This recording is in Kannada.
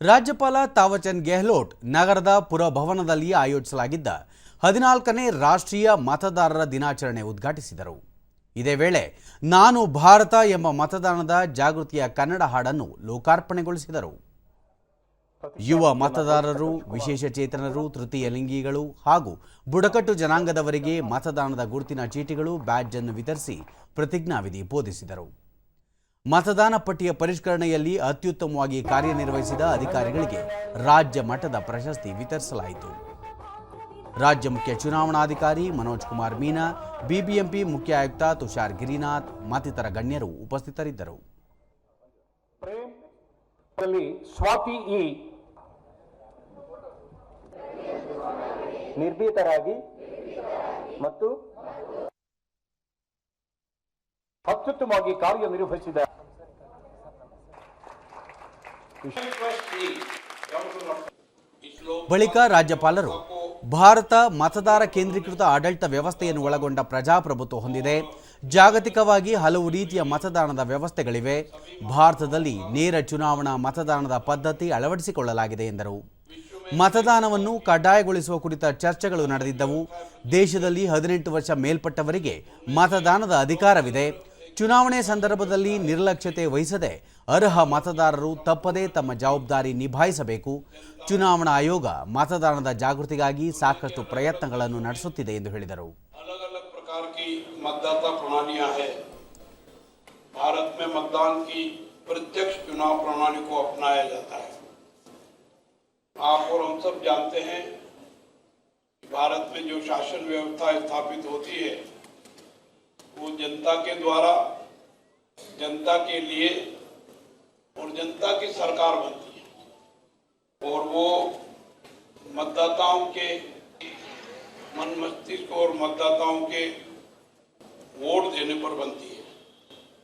ರಾಜ್ಯಪಾಲ ತಾವಚಂದ್ ಗೆಹ್ಲೋಟ್ ನಗರದ ಪುರಭವನದಲ್ಲಿ ಆಯೋಜಿಸಲಾಗಿದ್ದ ಹದಿನಾಲ್ಕನೇ ರಾಷ್ಟ್ರೀಯ ಮತದಾರರ ದಿನಾಚರಣೆ ಉದ್ಘಾಟಿಸಿದರು. ಇದೇ ವೇಳೆ ನಾನು ಭಾರತ ಎಂಬ ಮತದಾನದ ಜಾಗೃತಿಯ ಕನ್ನಡ ಹಾಡನ್ನು ಲೋಕಾರ್ಪಣೆಗೊಳಿಸಿದರು. ಯುವ ಮತದಾರರು ವಿಶೇಷಚೇತನರು ತೃತೀಯ ಲಿಂಗಿಗಳು ಹಾಗೂ ಬುಡಕಟ್ಟು ಜನಾಂಗದವರಿಗೆ ಮತದಾನದ ಗುರುತಿನ ಚೀಟಿಗಳು ಬ್ಯಾಡ್ಜ್ ಅನ್ನು ವಿತರಿಸಿ ಪ್ರತಿಜ್ಞಾವಿಧಿ ಬೋಧಿಸಿದರು. ಮತದಾನ ಪಟ್ಟಿಯ ಪರಿಷ್ಕರಣೆಯಲ್ಲಿ ಅತ್ಯುತ್ತಮವಾಗಿ ಕಾರ್ಯನಿರ್ವಹಿಸಿದ ಅಧಿಕಾರಿಗಳಿಗೆ ರಾಜ್ಯ ಮಟ್ಟದ ಪ್ರಶಸ್ತಿ ವಿತರಿಸಲಾಯಿತು. ರಾಜ್ಯ ಮುಖ್ಯ ಚುನಾವಣಾಧಿಕಾರಿ ಮನೋಜ್ ಕುಮಾರ್ ಮೀನಾ, ಬಿಬಿಎಂಪಿ ಮುಖ್ಯ ಆಯುಕ್ತ ತುಷಾರ್ ಗಿರಿನಾಥ್ ಮತ್ತಿತರ ಗಣ್ಯರು ಉಪಸ್ಥಿತರಿದ್ದರು. ನಿರ್ಭೀತರಾಗಿ ಮತ್ತು ಅತ್ಯುತ್ತಮವಾಗಿ ಕಾರ್ಯನಿರ್ವಹಿಸಿದ ಬಳಿಕ ರಾಜ್ಯಪಾಲರು ಭಾರತ ಮತದಾರ ಕೇಂದ್ರೀಕೃತ ಆಡಳಿತ ವ್ಯವಸ್ಥೆಯನ್ನು ಒಳಗೊಂಡ ಪ್ರಜಾಪ್ರಭುತ್ವ ಹೊಂದಿದೆ. ಜಾಗತಿಕವಾಗಿ ಹಲವು ರೀತಿಯ ಮತದಾನದ ವ್ಯವಸ್ಥೆಗಳಿವೆ. ಭಾರತದಲ್ಲಿ ನೇರ ಚುನಾವಣಾ ಮತದಾನದ ಪದ್ಧತಿ ಅಳವಡಿಸಿಕೊಳ್ಳಲಾಗಿದೆ ಎಂದರು. ಮತದಾನವನ್ನು ಕಡ್ಡಾಯಗೊಳಿಸುವ ಕುರಿತ ಚರ್ಚೆಗಳು ನಡೆದಿದ್ದವು. ದೇಶದಲ್ಲಿ ಹದಿನೆಂಟು ವರ್ಷ ಮೇಲ್ಪಟ್ಟವರಿಗೆ ಮತದಾನದ ಅಧಿಕಾರವಿದೆ. ಚುನಾವಣೆ ಸಂದರ್ಭದಲ್ಲಿ ನಿರ್ಲಕ್ಷ್ಯತೆ ವಹಿಸದೆ ಅರ್ಹ ಮತದಾರರು ತಪ್ಪದೇ ತಮ್ಮ ಜವಾಬ್ದಾರಿ ನಿಭಾಯಿಸಬೇಕು ಚುನಾವಣಾ ಆಯೋಗ ಮತದಾನದ ಜಾಗೃತಿಗಾಗಿ ಸಾಕಷ್ಟು ಪ್ರಯತ್ನಗಳನ್ನು ನಡೆಸುತ್ತಿದೆ ಎಂದು ಹೇಳಿದರು अलग अलग प्रकार की मतदाता प्रणालियां हैं भारत में मतदान की प्रत्यक्ष चुनाव प्रणाली को अपनाया जाता है आप और हम सब जानते हैं कि भारत में जो शासन व्यवस्था स्थापित होती है वो जनता के द्वारा, जनता के लिए और जनता की सरकार बनती है। और वो मतदाताओं के मन मस्तिष्क और मतदाताओं के वोट देने पर बनती है।